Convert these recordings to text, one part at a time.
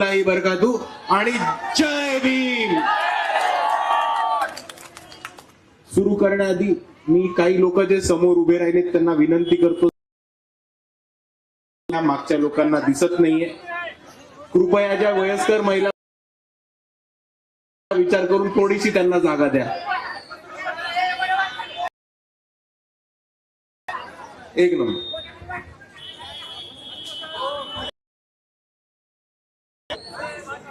नाही आणि जय भीम. सुरू करण्याआधी मी काही लोक जे समोर उभे राहिले त्यांना विनंती करतो. मागच्या लोकांना दिसत नाहीये. कृपया ज्या वयस्कर महिला विचार करून थोडीशी त्यांना जागा द्या. एक नंबर.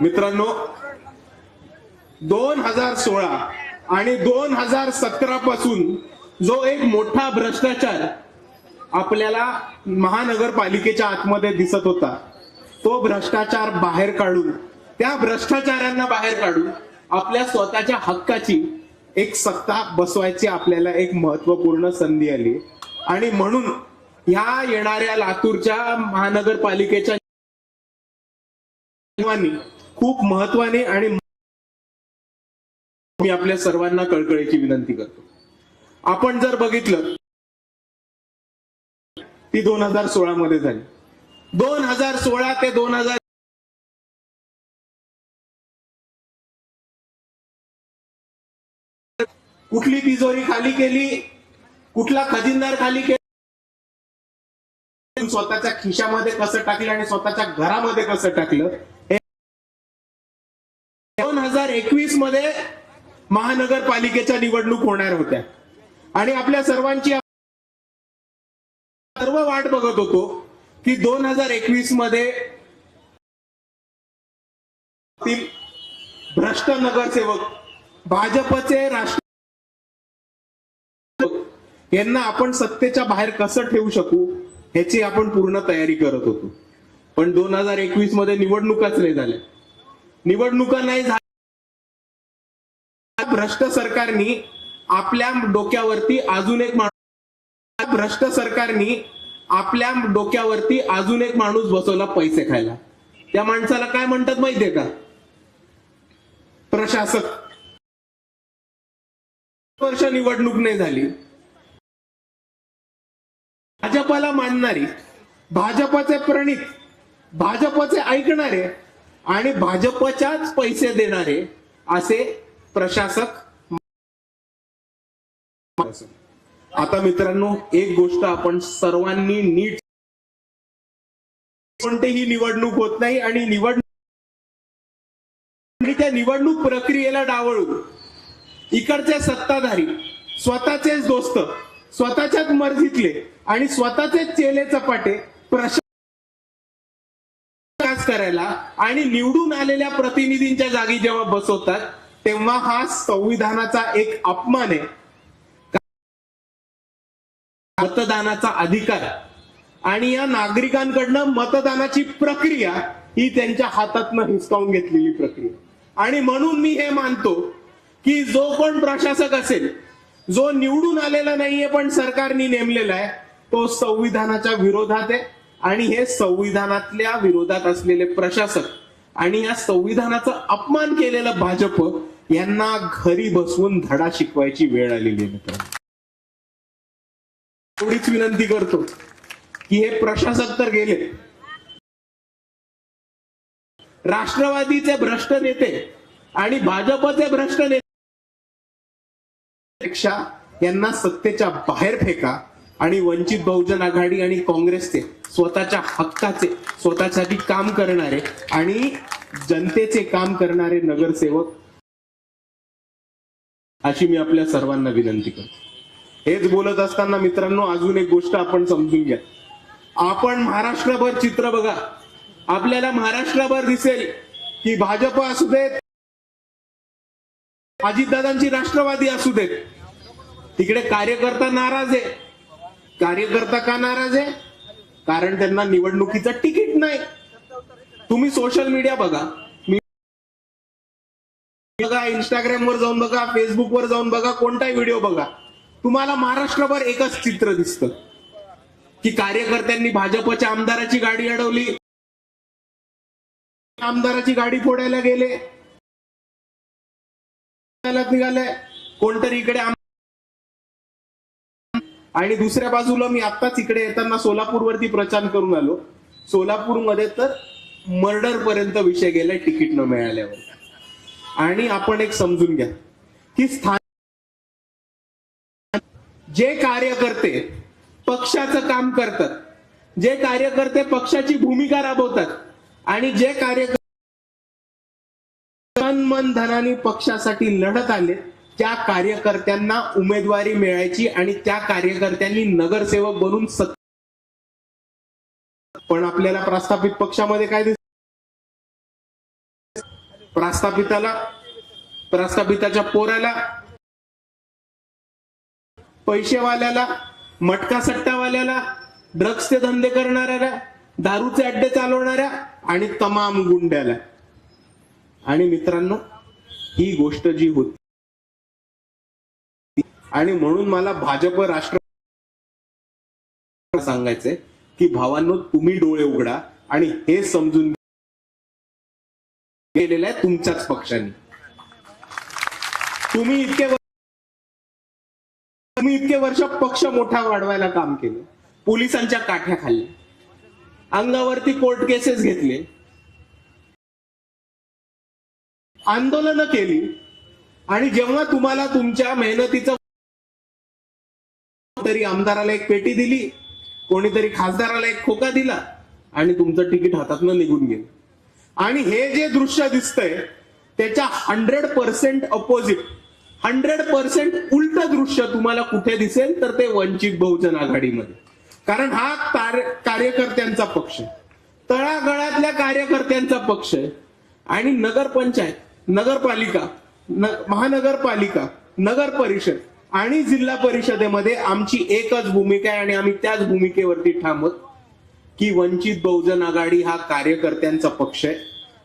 मित्रांनो दोन हजार सोळा आणि दोन हजार सतरा पासून जो एक मोठा भ्रष्टाचार आपल्याला महानगरपालिकेच्या आतमध्ये दिसत होता तो भ्रष्टाचार बाहेर काढून त्या भ्रष्टाचारांना बाहेर काढून आपल्या स्वतःच्या हक्काची एक सत्ता बसवायची आपल्याला एक महत्त्वपूर्ण संधी आली. आणि म्हणून ह्या येणाऱ्या लातूरच्या महानगरपालिकेच्या खूप महत्वाने आणि मी आपल्या सर्वांना कळकळीची विनंती करतो. आपण जर बघितलं ती दोन हजार सोळा मध्ये झाली. दोन हजार सोळा ते दोन हजार कुठली तिजोरी खाली केली कुठला खजिनदार खाली केला स्वतःच्या खिशामध्ये कसं टाकलं आणि स्वतःच्या घरामध्ये कसं टाकलं दोन हजार एकवीसमध्ये महानगरपालिकेच्या निवडणूक होणार होत्या. आणि आपल्या सर्वांची सर्व वाट बघत होतो की दोन हजार एकवीसमध्ये भ्रष्ट नगरसेवक भाजपचे राष्ट्र यांना आपण सत्तेच्या बाहेर कसं ठेवू शकू ह्याची आपण पूर्ण तयारी करत होतो. पण दोन हजार एकवीसमध्ये निवडणुकाच नाही झाल्या. निवडणुका नाही झाल्या. भ्रष्ट सरकारनी आपल्या डोक्यावरती अजून एक माणूस भ्रष्ट सरकारनी आपल्या डोक्यावरती अजून एक माणूस बसवला पैसे खायला. त्या माणसाला काय म्हणतात माहितीये का? प्रशासक. वर्ष निवडणूक नाही झाली. भाजपाला मानणारी भाजपाचे प्रणित भाजपचे ऐकणारे आणि भाजपच्याच पैसे देणारे असे प्रशासक आता मित्रांनो एक गोष्ट आपण सर्वांनी नीट कोणतेही निवडणूक होत नाही आणि निवडणूक आणि त्या निवडणूक प्रक्रियेला डावळून इकडचे सत्ताधारी स्वतःचेच दोस्त स्वतःच्याच मर्जीतले आणि स्वतःचेच चेले चपाटे प्रशास करायला आणि निवडून आलेल्या प्रतिनिधींच्या जागी जेव्हा बसवतात तेव्हा हा संविधानाचा एक अपमान आहे. मतदानाचा अधिकार आणि या नागरिकांकडनं मतदानाची प्रक्रिया ही त्यांच्या हातातनं हिसकावून घेतलेली प्रक्रिया. आणि म्हणून मी हे मानतो की जो कोण प्रशासक असेल जो निवडून आलेला नाहीये पण सरकारने नेमलेला आहे तो संविधानाच्या विरोधात आहे. आणि हे संविधानातल्या विरोधात असलेले प्रशासक आणि या संविधानाचा अपमान केलेलं भाजप यांना घरी बसवून धडा शिकवायची वेळ आलेली आहे मित्रांनो. विनंती करतो की हे प्रशासक तर गेले. राष्ट्रवादीचे भ्रष्ट नेते आणि भाजपचे भ्रष्ट नेते पेक्षा यांना सत्तेच्या बाहेर फेका आणि वंचित बहुजन आघाडी आणि काँग्रेसचे स्वतःच्या हक्काचे स्वतःसाठी काम करणारे आणि जनतेचे काम करणारे नगरसेवक अशी मी आपल्या सर्वांना विनंती करतो. हेच बोलत असताना मित्रांनो अजून एक गोष्ट आपण समजून घ्या. आपण महाराष्ट्रभर चित्र बघा. आपल्याला महाराष्ट्रभर दिसेल की भाजप असू देत अजितदादांची राष्ट्रवादी असू देत. तिकडे कार्यकर्ता नाराज आहे. कार्यकर्ता का नाराज आहे? कारण त्यांना निवडणुकीचं तिकीट नाही. तुम्ही सोशल मीडिया बघा. मी बघा इंस्टाग्राम वर जाऊन बघा फेसबुक वर जाऊन बघा कोणताही व्हिडिओ बघा. तुम्हाला महाराष्ट्रभर एकच चित्र दिसतं. की कार्यकर्त्यांनी भाजपच्या आमदाराची गाडी अडवली. आमदाराची गाडी फोडायला गेले. निघाले. कोणतरी इकडे आम- आणि दुसऱ्या बाजूला मी आत्ताच इकडे येताना सोलापूरवरती प्रचार करून आलो. सोलापूरमध्ये तर मर्डर पर्यंत विषय गेलाय तिकीट न मिळाल्यावर. आणि आपण एक समजून घ्या की स्थान जे कार्यकर्ते पक्षाचं काम करतात जे कार्यकर्ते पक्षाची भूमिका राबवतात आणि जे कार्यकर्ते तन मन धनाने पक्षासाठी लढत आले त्या कार्यकर्त्यांना उमेदवारी मिळायची आणि त्या कार्यकर्त्यांनी नगरसेवक बनून सत्ता पण आपल्याला प्रस्थापित पक्षामध्ये काय दिस प्रस्थापिताला प्रस्थापिताच्या पोराला पैसेवाल्याला मटका सट्टावाल्याला ड्रग्सचे धंदे करणाऱ्याला दारूचे अड्डे चालवणाऱ्या आणि तमाम गुंड्याला. आणि मित्रांनो ही गोष्ट जी होती आणि म्हणून मला भाजप राष्ट्र सांगायचंय की भावांनो तुम्ही डोळे उघडा आणि हे समजून गेलेलं आहे तुमच्याच पक्षाने. तुम्ही इतके तुम्ही इतके वर्ष पक्ष मोठा वाढवायला काम केलं. पोलिसांच्या काठ्या खाल्ल्या. अंगावरती कोर्ट केसेस घेतले. आंदोलनं केली. आणि जेव्हा तुम्हाला तुमच्या मेहनतीचं कोणतरी आमदाराला एक पेटी दिली कोणीतरी खासदाराला एक खोका दिला आणि तुमचं तिकीट हातातनं निघून गेलं. आणि हे जे दृश्य दिसतंय त्याच्या hundred percent opposite hundred percent उलट दृश्य तुम्हाला कुठे दिसेल तर ते वंचित बहुजन आघाडीमध्ये. कारण हा कार्यकर्त्यांचा पक्ष तळागळातल्या कार्यकर्त्यांचा पक्ष आहे. आणि नगरपंचायत नगरपालिका न- महानगरपालिका नगर परिषद आणि जिल्हा परिषदेमध्ये आमची एकच भूमिका आहे आणि आम्ही त्याच भूमिकेवरती ठाम की वंचित बहुजन आघाडी हा कार्यकर्त्यांचा पक्ष आहे.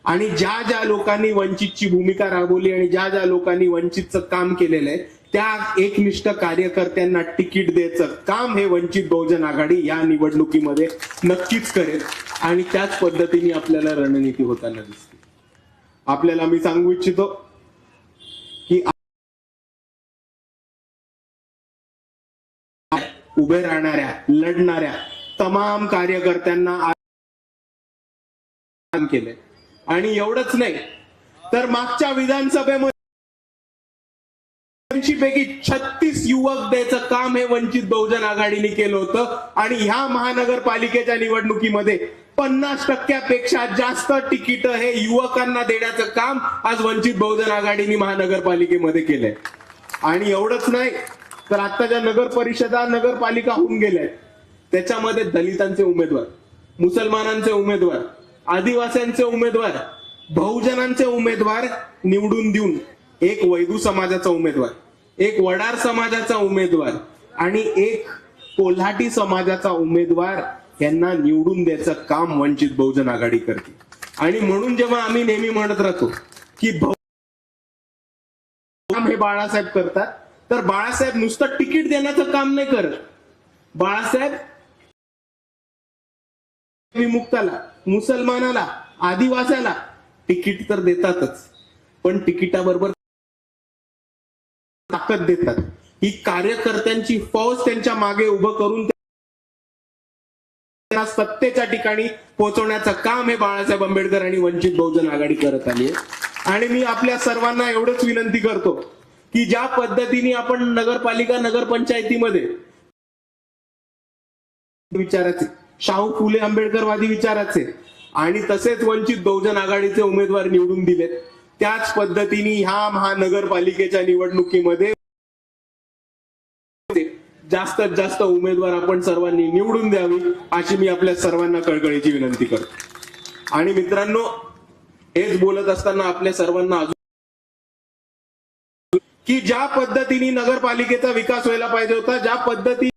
आणि ज्या ज्या लोकांनी वंचितची भूमिका राबवली आणि ज्या ज्या लोकांनी वंचितचं काम केलेलं आहे त्या एकनिष्ठ कार्यकर्त्यांना तिकीट द्यायचं काम हे वंचित बहुजन आघाडी या निवडणुकीमध्ये नक्कीच करेल. आणि त्याच पद्धतीने आपल्याला रणनीती होताना दिसते. आपल्याला मी सांगू इच्छितो उभे राहणाऱ्या लढणाऱ्या तमाम कार्यकर्त्यांना केले केलंय. आणि एवढंच नाही तर मागच्या विधानसभेमध्ये पैकी छत्तीस युवक द्यायचं काम हे वंचित बहुजन आघाडीने केलं होतं. आणि ह्या महानगरपालिकेच्या निवडणुकीमध्ये पन्नास टक्क्यापेक्षा जास्त तिकीट हे युवकांना देण्याचं काम आज वंचित बहुजन आघाडीने महानगरपालिकेमध्ये केलंय. आणि एवढंच नाही तर आता ज्या नगर परिषदा नगरपालिका होऊन गेल्या त्याच्यामध्ये दलितांचे उमेदवार मुसलमानांचे उमेदवार आदिवासींचे उमेदवार बहुजनांचे उमेदवार निवडून देऊन एक वैदू समाजाचा उमेदवार एक वडार समाजाचा उमेदवार आणि एक कोल्हाटी समाजाचा उमेदवार यांना निवडून द्यायचं काम वंचित बहुजन आघाडी करते. आणि म्हणून जेव्हा आम्ही नेहमी म्हणत राहतो की हे बाळासाहेब करतात तर बाळासाहेब नुसतं तिकीट देण्याचं काम नाही करत. बाळासाहेब विमुक्ताला मुसलमानाला आदिवासाला तिकीट तर देतातच. पण तिकिटाबरोबर ताकद देतात. ही कार्यकर्त्यांची फौज त्यांच्या मागे उभं करून त्यांना सत्तेच्या ठिकाणी पोहोचवण्याचं काम हे बाळासाहेब आंबेडकर आणि वंचित बहुजन आघाडी करत आली आहे. आणि मी आपल्या सर्वांना एवढंच विनंती करतो की ज्या पद्धतीने आपण नगरपालिका नगरपंचायतीमध्ये विचाराचे शाहू फुले आंबेडकरवादी विचाराचे आणि तसेच वंचित बहुजन आघाडीचे उमेदवार निवडून दिलेत त्याच पद्धतीने ह्या महानगरपालिकेच्या निवडणुकीमध्ये जास्तीत जास्त उमेदवार आपण सर्वांनी निवडून द्यावी अशी मी आपल्या सर्वांना कळकळीची विनंती करतो. आणि मित्रांनो हेच बोलत असताना आपल्या सर्वांना की ज्या पद्धतीने नगरपालिकेचा विकास व्हायला पाहिजे होता ज्या पद्धती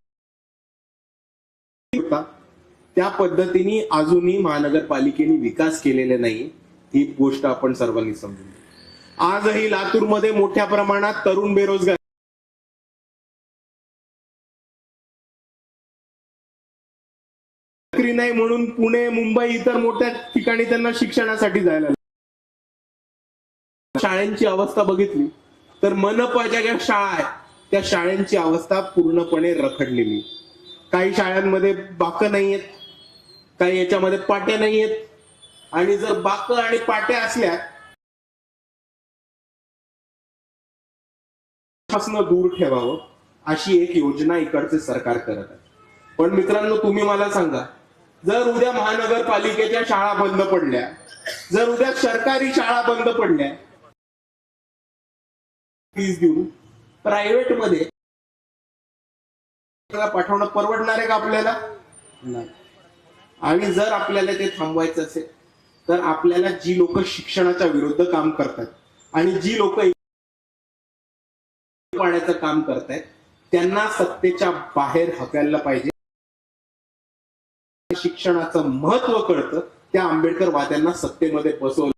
होता त्या पद्धतीने अजूनही महानगरपालिकेने विकास केलेला नाही ही गोष्ट आपण सर्वांनी समजून आजही लातूरमध्ये मोठ्या प्रमाणात तरुण बेरोजगार नोकरी नाही म्हणून पुणे मुंबई इतर मोठ्या ठिकाणी त्यांना शिक्षणासाठी जायला लागलं. शाळांची अवस्था बघितली तर मनपाच्या ज्या शाळा आहेत त्या शाळांची अवस्था पूर्णपणे रखडलेली. काही शाळांमध्ये बाक नाही आहेत काही याच्यामध्ये पाट्या नाही आहेत आणि जर बाक आणि पाट्या असल्या दूर ठेवावं अशी एक योजना इकडचे सरकार करत आहे. पण मित्रांनो तुम्ही मला सांगा जर उद्या महानगरपालिकेच्या शाळा बंद पडल्या जर उद्या सरकारी शाळा बंद पडल्या फीस देऊन प्रायव्हेटमध्ये पाठवणं परवडणार आहे का आपल्याला? नाही. आणि जर आपल्याला ते थांबवायचं असेल तर आपल्याला जी लोक शिक्षणाच्या विरुद्ध काम करतात आणि जी लोक पाण्याचं काम करतायत त्यांना सत्तेच्या बाहेर हकायला पाहिजे. शिक्षणाचं महत्त्व कळतं त्या आंबेडकर वाद्यांना सत्तेमध्ये बसवलं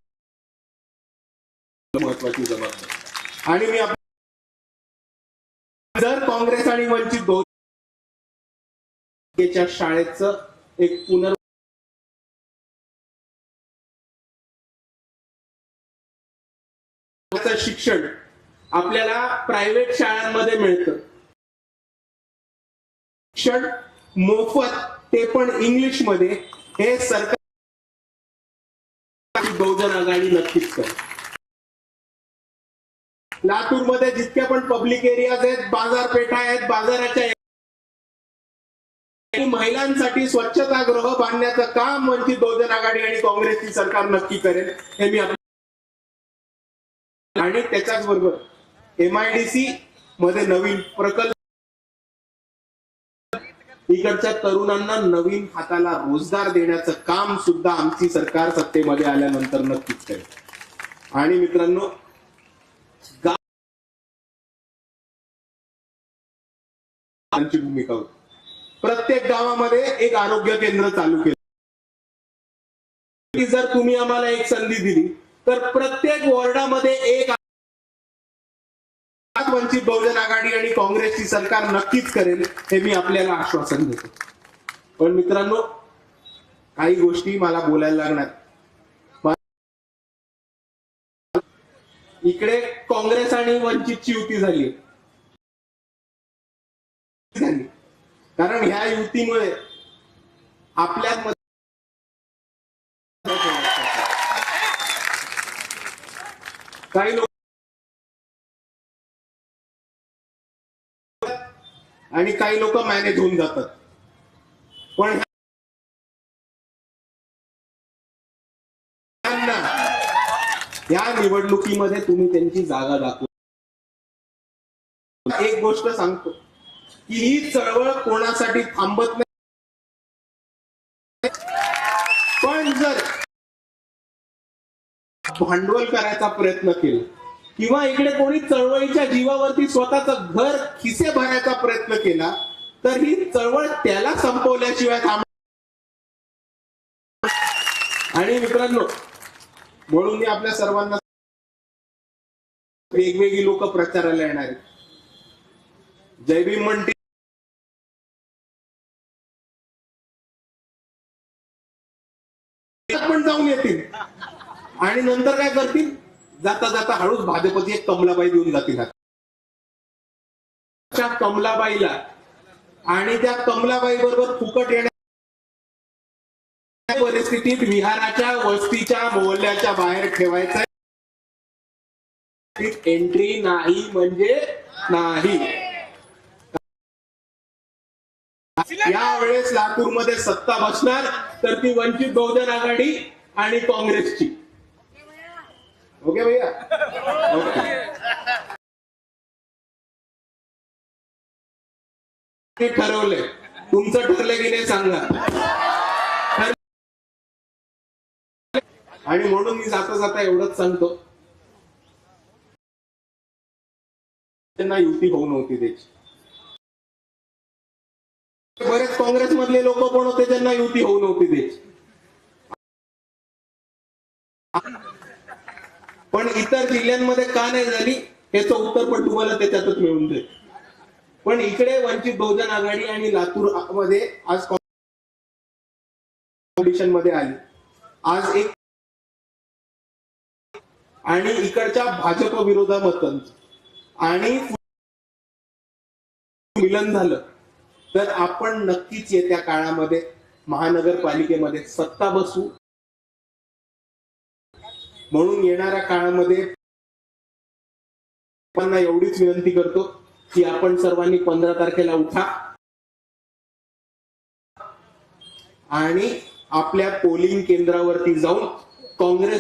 आणि मी आप- जर काँग्रेस आणि वंचित बहुजनच्या शाळेचं एक पुनर् शिक्षण आपल्याला प्रायव्हेट शाळांमध्ये मिळतं. शिक्षण मोफत ते पण इंग्लिशमध्ये हे सरकार बहुजन आघाडी नक्कीच करेल लातूरमध्ये जितके पण पब्लिक एरियाज आहेत बाजारपेठा आहेत बाजाराच्या महिलांसाठी स्वच्छतागृह बांधण्याचं काम वंचित बहुजन आघाडी आणि काँग्रेसची सरकार नक्की करेल हे मी आणि त्याच्याच बरोबर एमआयडीसी मध्ये नवीन प्रकल्प इकडच्या तरुणांना नवीन हाताला रोजगार देण्याचं काम सुद्धा आमची सरकार सत्तेमध्ये आल्यानंतर नक्कीच करेल. आणि मित्रांनो गावांची भूमिका होती. प्रत्येक गावामध्ये एक आरोग्य केंद्र चालू केलं. जर तुम्ही आम्हाला एक संधी दिली तर प्रत्येक वॉर्डामध्ये एक वंचित बहुजन आघाडी आणि काँग्रेसची सरकार नक्कीच करेल हे मी आपल्याला आश्वासन देतो. पण मित्रांनो काही गोष्टी मला बोलायला लागणार. इकडे काँग्रेस आणि वंचितची युती झाली. झाली. कारण ह्या युतीमुळे आपल्या काही लोक आणि काही लोक मॅनेज होऊन जातात. पण या निवडणुकीमध्ये तुम्ही त्यांची जागा दाखवू. एक गोष्ट सांगतो की ही चळवळ कोणासाठी थांबत नाही. पण जर भांडवल करायचा प्रयत्न केला किंवा इकडे कोणी चळवळीच्या जीवावरती स्वतःच घर खिसे भरायचा प्रयत्न केला तर ही चळवळ त्याला संपवल्याशिवाय थांब आणि मित्रांनो म्हणून मी आपल्या सर्वांना वेगवेगळी लोक प्रचाराला येणार. आहेत जयभीम म्हणते पण जाऊन येतील. आणि नंतर काय करतील? जाता जाता हळूच भाजपची एक कमलाबाई देऊन जातील. कमलाबाईला आणि त्या कमलाबाई बरोबर फुकट येणार परिस्थितीत विहाराच्या वस्तीच्या मोहल्ल्याच्या बाहेर ठेवायचं एंट्री नाही म्हणजे नाही. यावेळेस लातूरमध्ये सत्ता बसणार तर ती वंचित बहुजन आघाडी आणि काँग्रेसची. ओके भैया? ठरवलंय. तुमचं ठरलं की नाही सांगा आणि म्हणून मी जाता जाता एवढंच सांगतो. त्यांना युती होऊ नव्हती त्याची बरेच काँग्रेस मधले लोक पण होते त्यांना युती होऊ नव्हती त्याची पण इतर जिल्ह्यांमध्ये का नाही झाली याचं उत्तर पण तुम्हाला त्याच्यातच मिळून जाईल. पण इकडे वंचित बहुजन आघाडी आणि लातूरमध्ये आज कॉम्पिटिशनमध्ये आली. आज एक आणि इकडच्या भाजप विरोधामत आणि मिलन झालं तर आपण नक्कीच येत्या काळामध्ये महानगरपालिकेमध्ये सत्ता बसू. म्हणून येणाऱ्या काळामध्ये लोकांना एवढीच विनंती करतो की आपण सर्वांनी पंधरा तारखेला उठा. आणि आपल्या पोलिंग केंद्रावरती जाऊन काँग्रेस